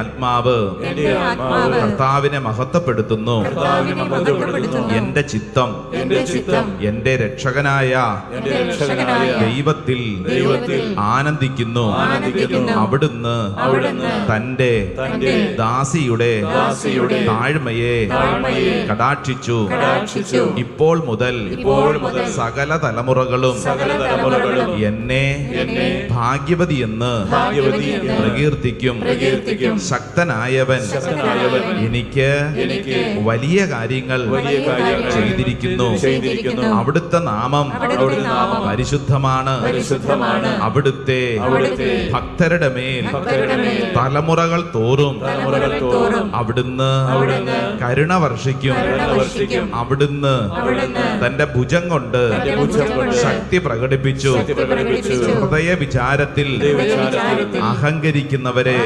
ആത്മാവ്. കർത്താവിനെ മഹത്വപ്പെടുത്തുന്നു. കർത്താവിനെ മഹത്വപ്പെടുത്തുന്നു. എന്റെ ചിത്തം. എന്റെ രക്ഷകനായ ദൈവത്തിൽ ദൈവത്തിൽ ആനന്ദിക്കുന്നു. ആനന്ദിക്കുന്നു. അവിടുന്ന് അവിടുന്ന് തന്റെ ദാസിയുടെ ദാസിയുടെ താഴ്മയെ കടാക്ഷിച്ചു. ഇപ്പോൾ മുതൽ ഇപ്പോൾ മുതൽ സകല തലമുറകളും സകല തലമുറകളും എന്നെ എന്നെ ഭാഗ്യവതി എന്ന് ഭാഗ്യവതി എന്ന് പ്രകീർത്തിക്കും. പ്രകീർത്തിക്കും. ശക്തനായവൻ എനിക്ക് വലിയ കാര്യങ്ങൾ ചെയ്തിരിക്കുന്നു. അവിടുത്തെ നാമം പരിശുദ്ധമാണ്. അവിടുത്തെ ഭക്തരുടെ മേൽ തലമുറകൾ തോറും അവിടുന്ന് കരുണ വർഷിക്കും. അവിടുന്ന് തന്റെ ഭുജം കൊണ്ട് ശക്തി പ്രകടിപ്പിച്ചു. ഹൃദയ വിചാരത്തിൽ അഹങ്കരിക്കുന്നവരെ